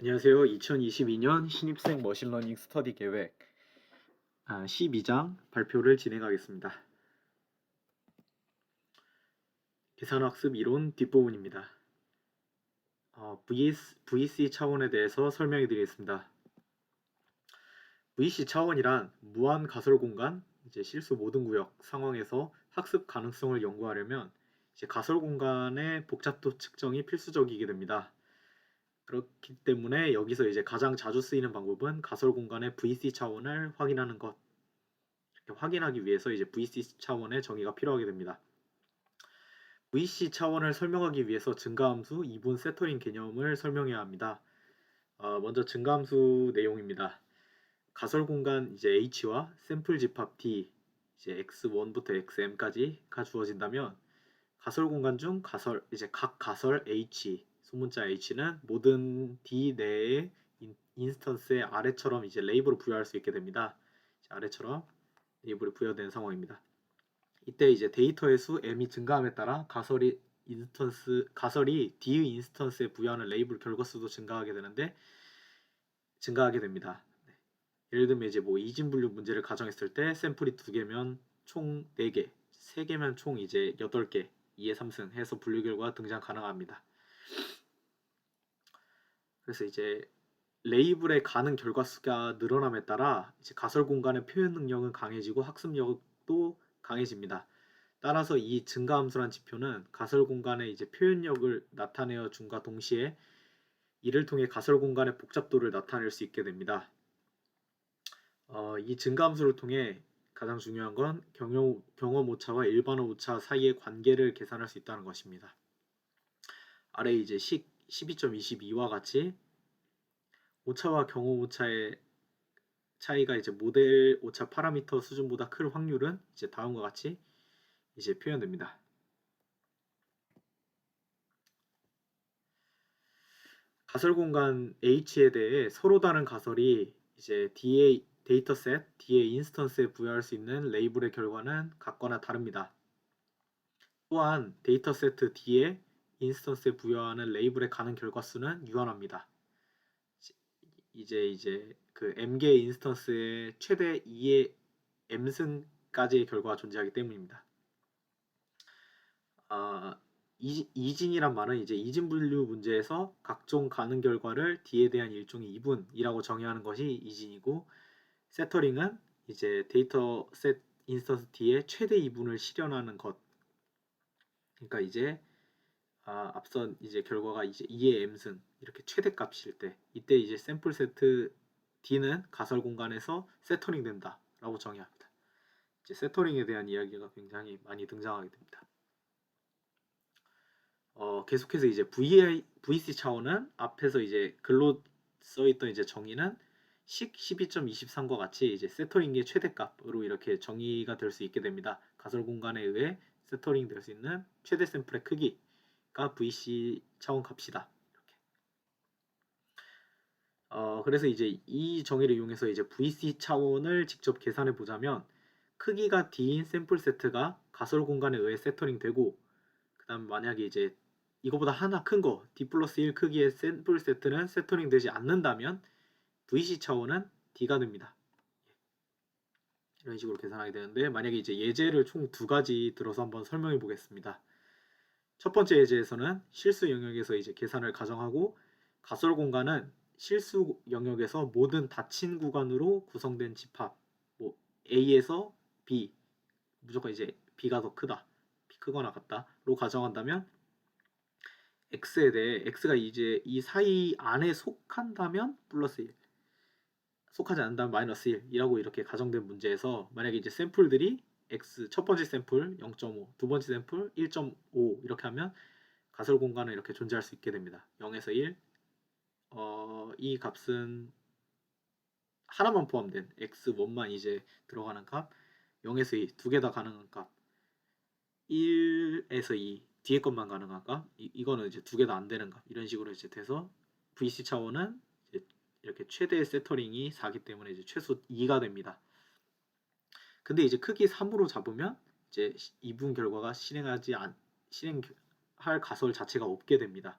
안녕하세요. 2022년 신입생 머신러닝 스터디 계획 아, 12장 발표를 진행하겠습니다. 계산학습 이론 뒷부분입니다. 어, VS, VC 차원에 대해서 설명해 드리겠습니다. VC 차원이란 무한 가설 공간, 이제 실수 모든 구역 상황에서 학습 가능성을 연구하려면 이제 가설 공간의 복잡도 측정이 필수적이게 됩니다. 그렇기 때문에 여기서 이제 가장 자주 쓰이는 방법은 가설 공간의 VC 차원을 확인하는 것. 확인하기 위해서 이제 VC 차원의 정의가 필요하게 됩니다. VC 차원을 설명하기 위해서 증가함수, 이분 세터링 개념을 설명해야 합니다. 어, 먼저 증가함수 내용입니다. 가설 공간 이제 H와 샘플 집합 D, 이제 X1부터 XM까지가 주어진다면 가설 공간 중 가설 이제 각 가설 H 소문자 H는 모든 D 내의 인- 인스턴스의 아래처럼 이제 레이블을 부여할 수 있게 됩니다. 아래처럼 레이블이 부여된 상황입니다. 이때 이제 데이터의 수 M이 증가함에 따라 가설이 인스턴스 가설이 D의 인스턴스에 부여하는 레이블 결과수도 증가하게 되는데 증가하게 됩니다. 네. 예를 들면 이제 뭐 이진 분류 문제를 가정했을 때 샘플이 두 개면 총 4개, 세 개면 총 이제 8개, 2의 3승 해서 분류 결과 등장 가능합니다. 그래서 이제 레이블의 가능 결과 수가 늘어남에 따라 이제 가설 공간의 표현 능력은 강해지고 학습력도 강해집니다. 따라서 이 증가함수란 지표는 가설 공간의 이제 표현력을 나타내어 준과 동시에 이를 통해 가설 공간의 복잡도를 나타낼 수 있게 됩니다. 어, 이 증가함수를 통해 가장 중요한 건 경험, 경험 오차와 일반어 오차 사이의 관계를 계산할 수 있다는 것입니다. 아래 이제 식 12.22와 같이 오차와 경험 오차의 차이가 이제 모델 오차 파라미터 수준보다 클 확률은 이제 다음과 같이 이제 표현됩니다. 가설 공간 H에 대해 서로 다른 가설이 이제 D의 데이터셋, D의 인스턴스에 부여할 수 있는 레이블의 결과는 같거나 다릅니다. 또한 데이터세트 D에 인스턴스에 부여하는 레이블의 가능 결과 수는 유한합니다. 이제 이제 그 m개 인스턴스의 최대 2의 m승까지의 결과가 존재하기 때문입니다. 아, 이, 이진이란 말은 이제 이진 분류 문제에서 각종 가능 결과를 D에 대한 일종의 이분이라고 정의하는 것이 이진이고 세터링은 이제 데이터 셋 인스턴스 D의 최대 이분을 실현하는 것. 그러니까 이제 아, 앞선 이제 결과가 이제 2의 m승 이렇게 최대값일 때 이때 이제 샘플 세트 D는 가설 공간에서 세터링 된다라고 정의합니다. 이제 세터링에 대한 이야기가 굉장히 많이 등장하게 됩니다. 어, 계속해서 이제 VI, VC 차원은 앞에서 이제 글로 써있던 이제 정의는 식 12.23과 같이 이제 세터링의 최대값으로 이렇게 정의가 될 수 있게 됩니다. 가설 공간에 의해 세터링 될 수 있는 최대 샘플의 크기 가 VC 차원 값이다. 이렇게. 어, 그래서 이제 이 정의를 이용해서 이제 VC 차원을 직접 계산해 보자면 크기가 D인 샘플 세트가 가설 공간에 의해 세터링 되고 그다음 만약에 이제 이거보다 하나 큰 거 D 플러스 1 크기의 샘플 세트는 세터링 되지 않는다면 VC 차원은 D가 됩니다. 이런 식으로 계산하게 되는데 만약에 이제 예제를 총 두 가지 들어서 한번 설명해 보겠습니다. 첫 번째 예제에서는 실수 영역에서 이제 계산을 가정하고 가설 공간은 실수 영역에서 모든 닫힌 구간으로 구성된 집합 뭐 A에서 B 무조건 이제 B가 더 크다 B 크거나 같다로 가정한다면 X에 대해 X가 이제 이 사이 안에 속한다면 플러스 1 속하지 않는다면 마이너스 1이라고 이렇게 가정된 문제에서 만약에 이제 샘플들이 x 첫 번째 샘플 0.5, 두 번째 샘플 1.5 이렇게 하면 가설 공간은 이렇게 존재할 수 있게 됩니다. 0에서 1. 어, 이 값은 하나만 포함된 x1만 이제 들어가는 값, 0에서 2, 두 개 다 가능한 값, 1에서 2, 뒤에 것만 가능한 값, 이, 이거는 이제 두 개 다 안 되는 값, 이런 식으로 이제 돼서 VC 차원은 이제 이렇게 최대 세터링이 4기 때문에 이제 최소 2가 됩니다. 근데 이제 크기 3으로 잡으면 이제 이분 결과가 실행하지 않 실행할 가설 자체가 없게 됩니다.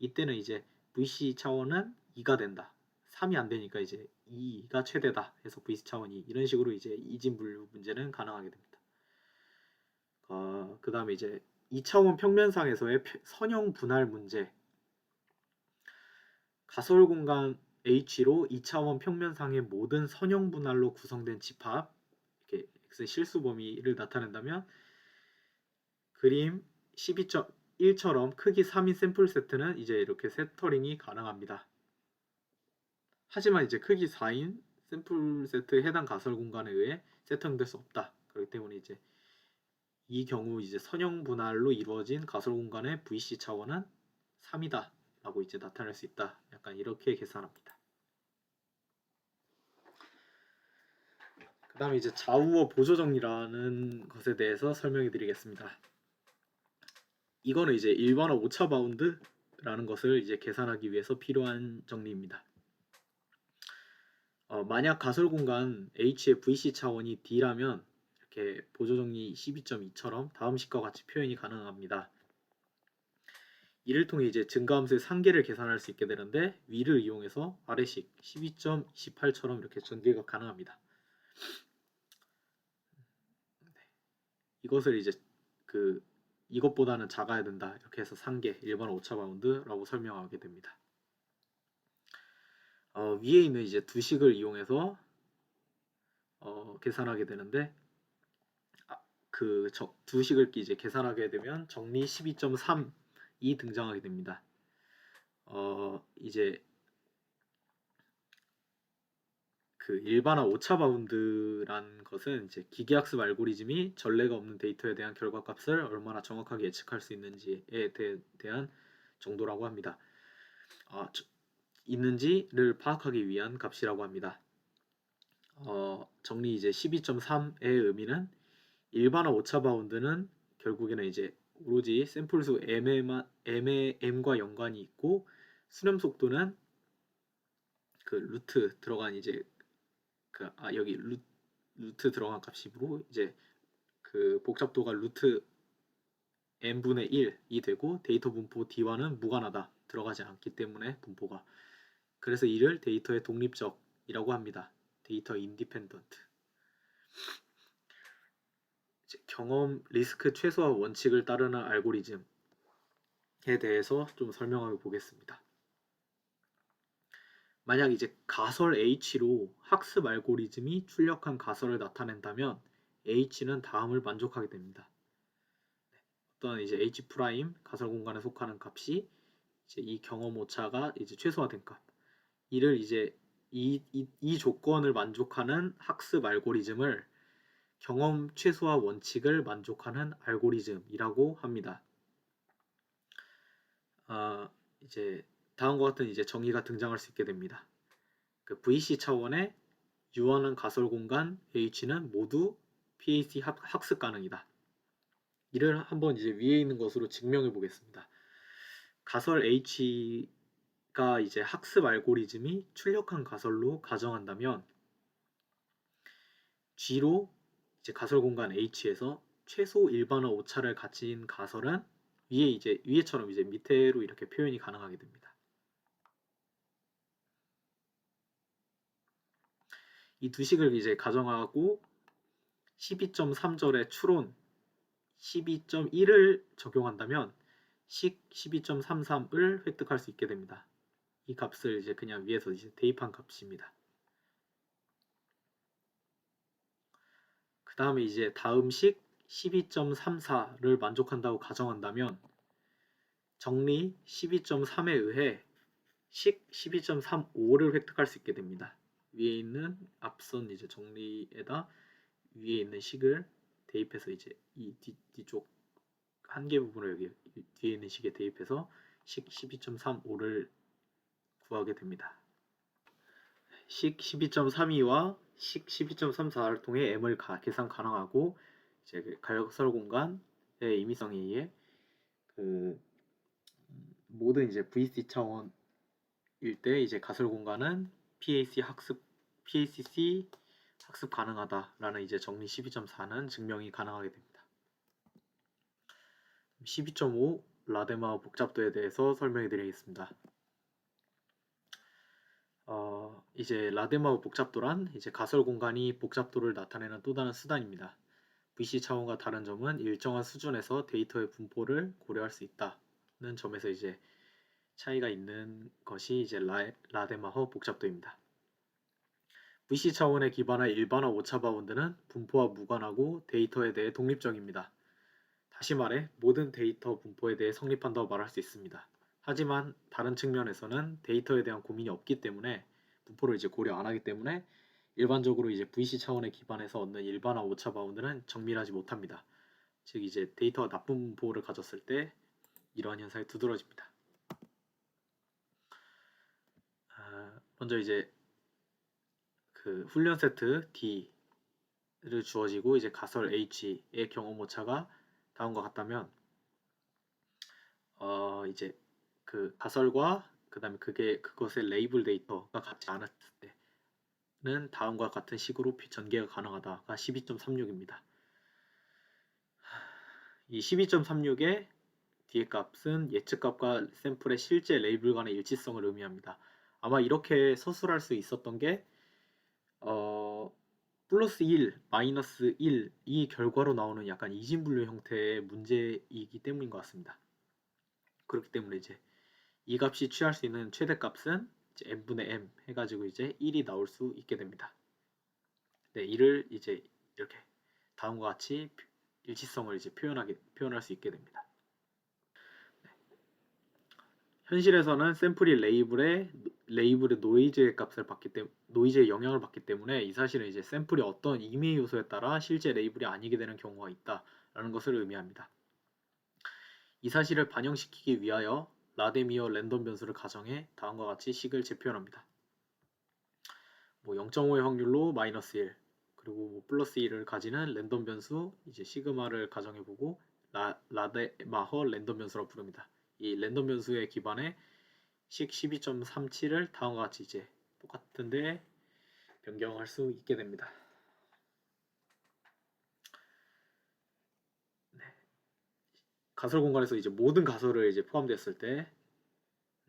이때는 이제 VC 차원은 2가 된다. 3이 안 되니까 이제 2가 최대다 해서 VC 차원 2 이런 식으로 이제 이진 분류 문제는 가능하게 됩니다. 어, 그 다음에 이제 2차원 평면상에서의 펴- 선형 분할 문제 가설 공간 H로 2차원 평면상의 모든 선형 분할로 구성된 집합 이렇게 X 실수 범위를 나타낸다면 그림 12.1처럼 크기 3인 샘플 세트는 이제 이렇게 세터링이 가능합니다. 하지만 이제 크기 4인 샘플 세트 해당 가설 공간에 의해 세팅될 수 없다. 그렇기 때문에 이제 이 경우 이제 선형 분할로 이루어진 가설 공간의 VC 차원은 3이다. 라고 이제 나타낼 수 있다. 약간 이렇게 계산합니다. 다음에 이제 좌우어 보조 정리라는 것에 대해서 설명해 드리겠습니다. 이거는 이제 일반화 오차 바운드라는 것을 이제 계산하기 위해서 필요한 정리입니다. 어, 만약 가설 공간 H의 VC 차원이 D라면 이렇게 보조 정리 12.2처럼 다음 식과 같이 표현이 가능합니다. 이를 통해 이제 증가함수의 상계를 계산할 수 있게 되는데 위를 이용해서 아래식 12.28처럼 이렇게 전개가 가능합니다. 이것을 이제 그 이것보다는 작아야 된다 이렇게 해서 상계 일반 오차 바운드라고 설명하게 됩니다. 어, 위에 있는 이제 두 식을 이용해서 어, 계산하게 되는데 아, 그두 식을 이제 계산하게 되면 정리 12.3이 등장하게 됩니다. 어, 이제 그 일반화 오차 바운드란 것은 이제 기계학습 알고리즘이 전례가 없는 데이터에 대한 결과값을 얼마나 정확하게 예측할 수 있는지에 대, 대한 정도라고 합니다. 아, 저- 있는지를 파악하기 위한 값이라고 합니다. 어, 정리 이제 12.3의 의미는 일반화 오차 바운드는 결국에는 이제 오로지 샘플 수 m에 m과 연관이 있고 수렴 속도는 그 루트 들어간 이제 그 아 여기 루, 루트 들어간 값이므로 이제 그 복잡도가 루트 n분의 1이 되고 데이터 분포 d와는 무관하다 들어가지 않기 때문에 분포가 그래서 이를 데이터의 독립적이라고 합니다. 데이터 인디펜던트 경험 리스크 최소화 원칙을 따르는 알고리즘에 대해서 좀 설명해 보겠습니다. 만약 이제 가설 H로 학습 알고리즘이 출력한 가설을 나타낸다면 H는 다음을 만족하게 됩니다. 네, 어떤 이제 H 프라임 가설 공간에 속하는 값이 이제 이 경험 오차가 이제 최소화된 값. 이를 이제 이, 이, 이 조건을 만족하는 학습 알고리즘을 경험 최소화 원칙을 만족하는 알고리즘이라고 합니다. 아, 이제 다음과 같은 이제 정의가 등장할 수 있게 됩니다. 그 VC 차원의 유한한 가설 공간 H는 모두 PAC 학- 학습 가능이다. 이를 한번 이제 위에 있는 것으로 증명해 보겠습니다. 가설 H가 이제 학습 알고리즘이 출력한 가설로 가정한다면 G로 이제 가설 공간 H에서 최소 일반화 오차를 가진 가설은 위에 이제 위에처럼 이제 밑에로 이렇게 표현이 가능하게 됩니다. 이 두 식을 이제 가정하고 12.3절의 추론 12.1을 적용한다면 식 12.33을 획득할 수 있게 됩니다. 이 값을 이제 그냥 위에서 이제 대입한 값입니다. 그 다음에 이제 다음 식 12.34를 만족한다고 가정한다면 정리 12.3에 의해 식 12.35를 획득할 수 있게 됩니다. 위에 있는 앞선 이제 정리에다 위에 있는 식을 대입해서 이제 이 뒤, 뒤쪽 한개 부분을 여기 뒤에 있는 식에 대입해서 식 12.35를 구하게 됩니다. 식 12.32와 식 12.34를 통해 m을 가, 계산 가능하고 이제 그 가역설 공간의 임의성에 의해 그 음, 모든 이제 VC 차원일 때 이제 가설 공간은 PAC 학습 PACC 학습 가능하다라는 이제 정리 12.4는 증명이 가능하게 됩니다. 12.5 라데마 복잡도에 대해서 설명해 드리겠습니다. 이제 라데마우 복잡도란 이제 가설 공간이 복잡도를 나타내는 또 다른 수단입니다. VC 차원과 다른 점은 일정한 수준에서 데이터의 분포를 고려할 수 있다는 점에서 이제 차이가 있는 것이 이제 라, 라데마허 복잡도입니다. VC 차원에 기반한 일반화 오차 바운드는 분포와 무관하고 데이터에 대해 독립적입니다. 다시 말해 모든 데이터 분포에 대해 성립한다고 말할 수 있습니다. 하지만 다른 측면에서는 데이터에 대한 고민이 없기 때문에 분포를 이제 고려 안 하기 때문에 일반적으로 이제 VC 차원에 기반해서 얻는 일반화 오차 바운드는 정밀하지 못합니다. 즉 이제 데이터가 나쁜 분포를 가졌을 때 이러한 현상이 두드러집니다. 아, 먼저 이제 그 훈련 세트 D를 주어지고 이제 가설 H의 경험 오차가 다음과 같다면 어 이제 그 가설과 그 다음에 그게 그것의 레이블 데이터가 같지 않았을 때는 다음과 같은 식으로 비- 전개가 가능하다가 12.36입니다. 이 12.36의 뒤의 값은 예측 값과 샘플의 실제 레이블 간의 일치성을 의미합니다. 아마 이렇게 서술할 수 있었던 게 어, 플러스 1, 마이너스 1 이 결과로 나오는 약간 이진분류 형태의 문제이기 때문인 것 같습니다. 그렇기 때문에 이제 이 값이 취할 수 있는 최대값은 이제 n분의 m 해가지고 이제 1이 나올 수 있게 됩니다. 네, 이를 이제 이렇게 다음과 같이 일치성을 이제 표현하게 표현할 수 있게 됩니다. 네. 현실에서는 샘플이 레이블의 레이블의 노이즈의 값을 받기 때문에 노이즈의 영향을 받기 때문에 이 사실은 이제 샘플이 어떤 임의 요소에 따라 실제 레이블이 아니게 되는 경우가 있다라는 것을 의미합니다. 이 사실을 반영시키기 위하여 라데미어 랜덤 변수를 가정해 다음과 같이 식을 재표현합니다. 뭐 0.5의 확률로 마이너스 1 그리고 뭐 플러스 1을 가지는 랜덤 변수 이제 시그마를 가정해 보고 라, 라데마허 랜덤 변수라고 부릅니다. 이 랜덤 변수에 기반해 식 12.37을 다음과 같이 이제 똑같은데 변경할 수 있게 됩니다. 네. 가설 공간에서 이제 모든 가설을 이제 포함됐을 때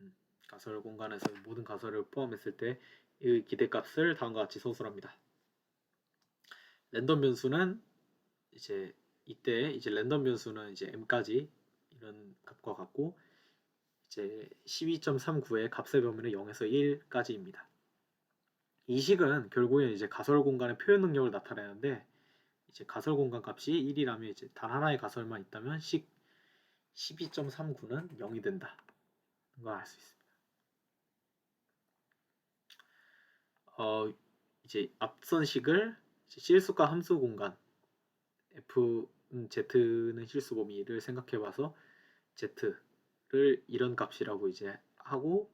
음, 가설 공간에서 모든 가설을 포함했을 때 이 기대값을 다음과 같이 서술합니다. 랜덤 변수는 이제 이때 이제 랜덤 변수는 이제 m까지 이런 값과 같고 이제 12.39의 값의 범위는 0에서 1까지입니다. 이 식은 결국엔 이제 가설 공간의 표현 능력을 나타내는데 이제 가설 공간 값이 1이라면 이제 단 하나의 가설만 있다면 식 12.39는 0이 된다. 걸 알 수 있습니다. 어, 이제 앞선 식을 실수과 함수 공간 F 음, Z는 실수 범위를 생각해 봐서 Z 를 이런 값이라고 이제 하고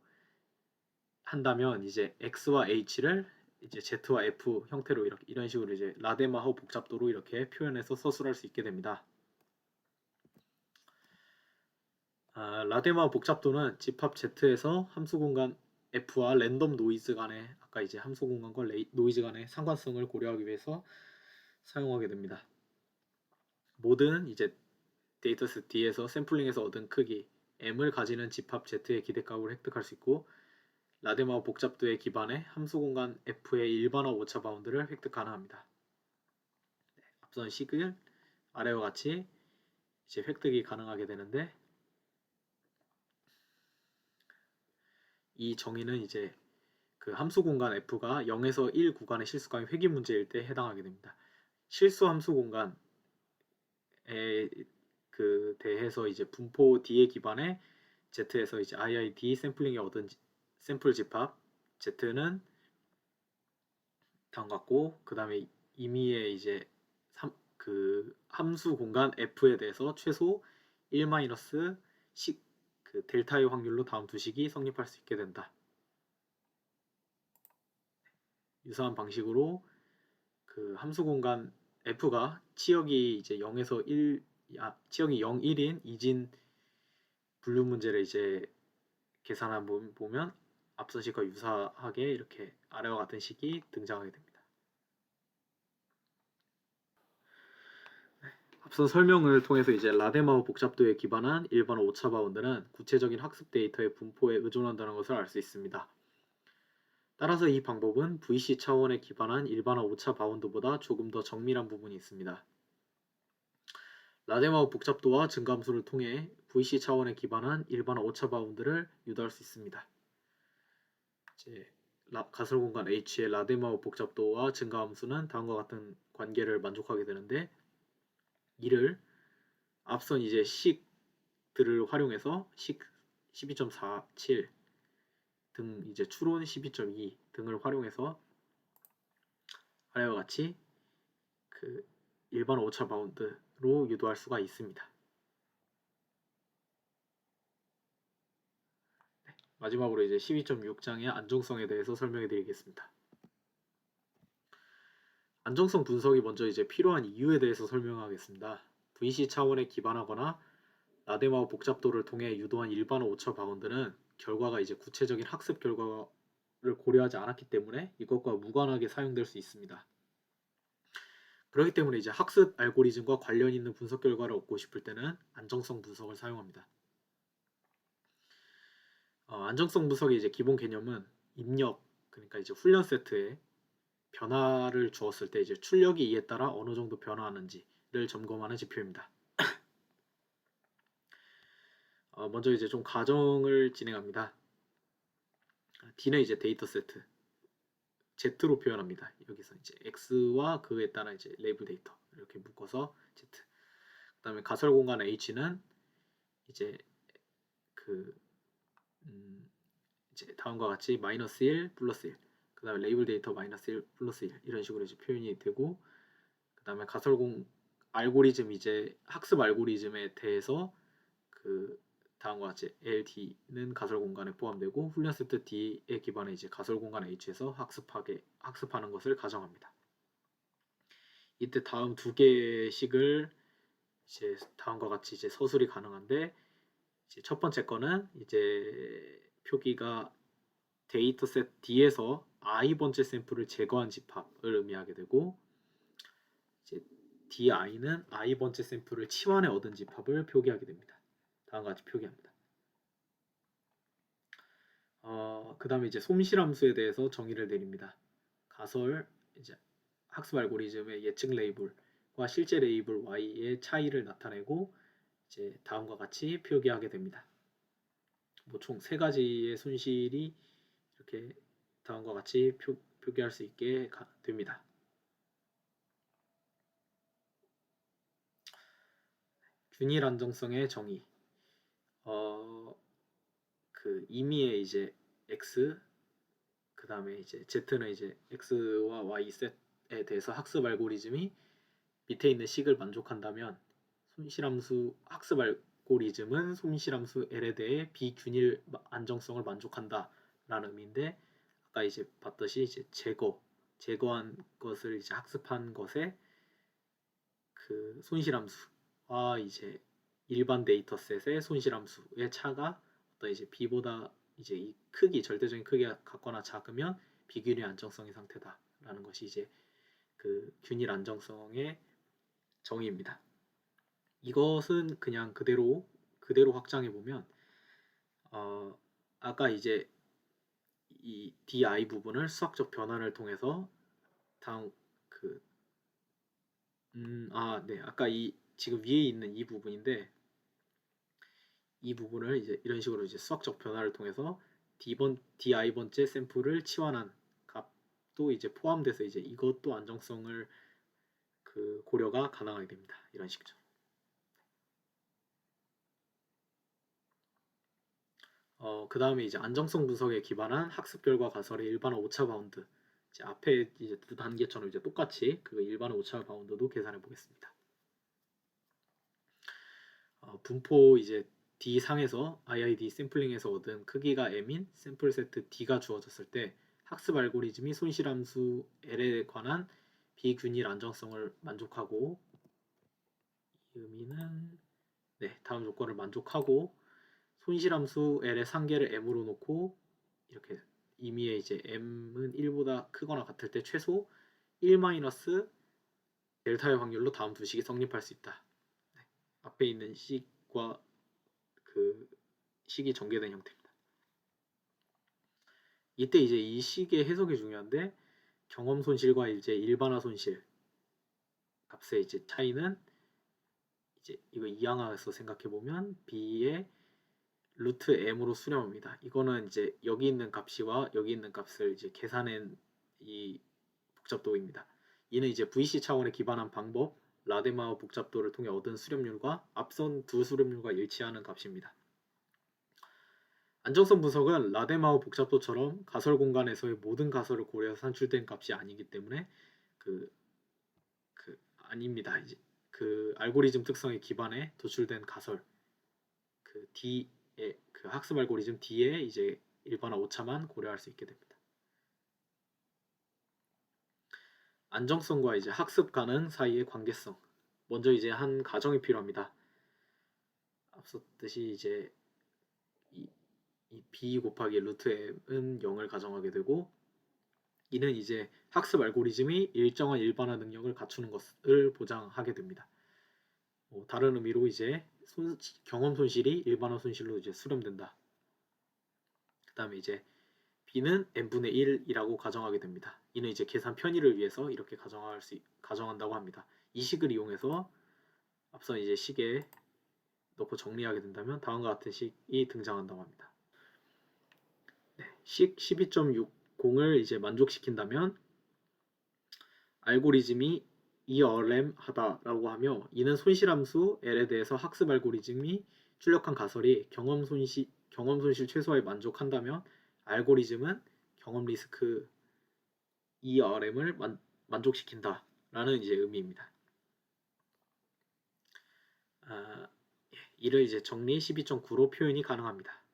한다면 이제 X와 H를 이제 Z와 F 형태로 이렇게 이런 식으로 이제 라데마허 복잡도로 이렇게 표현해서 서술할 수 있게 됩니다. 아, 라데마허 복잡도는 집합 Z에서 함수 공간 F와 랜덤 노이즈 간의 아까 이제 함수 공간과 레이, 노이즈 간의 상관성을 고려하기 위해서 사용하게 됩니다. 모든 이제 데이터셋 D에서 샘플링에서 얻은 크기 M을 가지는 집합 Z의 기대값을 획득할 수 있고 라데마우 복잡도에 기반해 함수 공간 F의 일반화 오차 바운드를 획득 가능합니다. 네, 앞선 식을 아래와 같이 이제 획득이 가능하게 되는데 이 정의는 이제 그 함수 공간 F가 0에서 1 구간의 실수감이 회귀 문제일 때 해당하게 됩니다. 실수 함수 공간에 그 대해서 이제 분포 D에 기반해 Z에서 이제 IID 샘플링에 얻은 샘플 집합 Z는 다음 같고 그 다음에 임의의 이제 삼, 그 함수 공간 F에 대해서 최소 1 마이너스 식, 그 델타의 확률로 다음 두 식이 성립할 수 있게 된다. 유사한 방식으로 그 함수 공간 F가 치역이 이제 0에서 1, 아, 치역이 0, 1인 이진 분류 문제를 이제 계산한 보면 앞선 식과 유사하게 이렇게 아래와 같은 식이 등장하게 됩니다. 네, 앞선 설명을 통해서 이제 라데마우 복잡도에 기반한 일반 오차 바운드는 구체적인 학습 데이터의 분포에 의존한다는 것을 알 수 있습니다. 따라서 이 방법은 VC 차원에 기반한 일반화 오차 바운드보다 조금 더 정밀한 부분이 있습니다. 라데마우 복잡도와 증가함수를 통해 VC 차원에 기반한 일반화 오차 바운드를 유도할 수 있습니다. 이제 라- 가설 공간 H의 라데마우 복잡도와 증가함수는 다음과 같은 관계를 만족하게 되는데 이를 앞선 이제 식들을 활용해서 식 12.47 등 이제 추론 12.2 등을 활용해서 아래와 같이 그 일반 오차 바운드 로 유도할 수가 있습니다. 네, 마지막으로 이제 12.6장의 안정성에 대해서 설명해 드리겠습니다. 안정성 분석이 먼저 이제 필요한 이유에 대해서 설명하겠습니다. VC 차원에 기반하거나 라데마우 복잡도를 통해 유도한 일반 오차 바운드는 결과가 이제 구체적인 학습 결과를 고려하지 않았기 때문에 이것과 무관하게 사용될 수 있습니다. 그렇기 때문에 이제 학습 알고리즘과 관련 있는 분석 결과를 얻고 싶을 때는 안정성 분석을 사용합니다. 어, 안정성 분석의 이제 기본 개념은 입력 그러니까 이제 훈련 세트에 변화를 주었을 때 이제 출력이 이에 따라 어느 정도 변화하는지를 점검하는 지표입니다. 어, 먼저 이제 좀 가정을 진행합니다. D는 이제 데이터 세트, Z로 표현합니다. 여기서 이제 X와 그에 따라 이제 레이블 데이터 이렇게 묶어서 Z. 그다음에 가설 공간 H는 이제 그 음, 이제 다음과 같이 마이너스 1 플러스 1. 그다음에 레이블 데이터 마이너스 1 플러스 1 이런 식으로 이제 표현이 되고 그다음에 가설공 알고리즘 이제 학습 알고리즘에 대해서 그 다음과 같이 LD는 가설 공간에 포함되고 훈련 세트 D에 기반해 이제 가설 공간 H에서 학습하게 학습하는 것을 가정합니다. 이때 다음 두 개의 식을 이제 다음과 같이 이제 서술이 가능한데 이제 첫 번째 거는 이제 표기가 데이터셋 D에서 i번째 샘플을 제거한 집합을 의미하게 되고 이제 di는 i번째 샘플을 치환해 얻은 집합을 표기하게 됩니다. 다음과 같이 표기합니다. 어, 그 다음에 이제 솜실함수에 대해서 정의를 내립니다. 가설 이제 학습 알고리즘의 예측 레이블과 실제 레이블 y의 차이를 나타내고 이제 다음과 같이 표기하게 됩니다. 뭐 총 세 가지의 손실이 이렇게 다음과 같이 표, 표기할 수 있게 가- 됩니다. 균일 안정성의 정의. 어, 그 임의의 이제 x 그 다음에 이제 z는 이제 x와 y 셋에 대해서 학습 알고리즘이 밑에 있는 식을 만족한다면 손실함수 학습 알고리즘은 손실함수 l에 대해 비균일 마- 안정성을 만족한다 라는 의미인데 아까 이제 봤듯이 이제 제거 제거한 것을 이제 학습한 것에 그 손실함수와 이제 일반 데이터셋의 손실함수의 차가 어떤 이제 b보다 이제 이 크기 절대적인 크기가 같거나 작으면 비균일 안정성의 상태다라는 것이 이제 그 균일 안정성의 정의입니다. 이것은 그냥 그대로 그대로 확장해 보면 어 아까 이제 이 di 부분을 수학적 변환을 통해서 다음 그 음, 아, 네. 아까 이 지금 위에 있는 이 부분인데 이 부분을 이제 이런 식으로 이제 수학적 변화를 통해서 d번 di 번째 샘플을 치환한 값도 이제 포함돼서 이제 이것도 안정성을 그 고려가 가능하게 됩니다. 이런 식죠. 어, 그 다음에 이제 안정성 분석에 기반한 학습 결과 가설의 일반화 오차 바운드. 이제 앞에 이제 두 단계처럼 이제 똑같이 그 일반화 오차 바운드도 계산해 보겠습니다. 어, 분포 이제 D 상에서 IID 샘플링에서 얻은 크기가 M인 샘플 세트 D가 주어졌을 때 학습 알고리즘이 손실함수 L에 관한 비균일 안정성을 만족하고 이 의미는 네 다음 조건을 만족하고 손실함수 L의 상계를 M으로 놓고 이렇게 임의의 이제 M은 1보다 크거나 같을 때 최소 1 마이너스 델타의 확률로 다음 두 식이 성립할 수 있다. 네, 앞에 있는 식과 그 식이 전개된 형태입니다. 이때 이제 이 식의 해석이 중요한데 경험 손실과 이제 일반화 손실 값의 이제 차이는 이제 이거 이항화해서 생각해 보면 b의 루트 m으로 수렴합니다. 이거는 이제 여기 있는 값이와 여기 있는 값을 이제 계산한 이 복잡도입니다. 이는 이제 VC 차원에 기반한 방법 라데마우 복잡도를 통해 얻은 수렴률과 앞선 두 수렴률과 일치하는 값입니다. 안정성 분석은 라데마우 복잡도처럼 가설 공간에서의 모든 가설을 고려해서 산출된 값이 아니기 때문에 그, 그 아닙니다. 이제 그 알고리즘 특성에 기반해 도출된 가설 그 D의 그 학습 알고리즘 D에 이제 일반화 오차만 고려할 수 있게 됩니다. 안정성과 이제 학습 가능 사이의 관계성. 먼저 이제 한 가정이 필요합니다. 앞섰듯이 이제 이, 이 b 곱하기 루트 m은 0을 가정하게 되고 이는 이제 학습 알고리즘이 일정한 일반화 능력을 갖추는 것을 보장하게 됩니다. 뭐 다른 의미로 이제 손- 경험 손실이 일반화 손실로 이제 수렴된다. 그 다음에 이제 b는 n분의 1이라고 가정하게 됩니다. 이는 이제 계산 편의를 위해서 이렇게 가정할 수 가정한다고 합니다. 이 식을 이용해서 앞선 이제 식에 넣고 정리하게 된다면 다음과 같은 식이 등장한다고 합니다. 네, 식 12.60을 이제 만족시킨다면 알고리즘이 ERM하다라고 하며 이는 손실함수 L에 대해서 학습 알고리즘이 출력한 가설이 경험 손실 경험 손실 최소화에 만족한다면 알고리즘은 경험 리스크 ERM을 만, 만족시킨다 라는 이제 의미입니다. 아, 예, 이를 이제 정리 12.9로 표현이 가능합니다.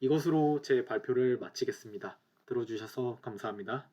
이것으로 제 발표를 마치겠습니다. 들어주셔서 감사합니다.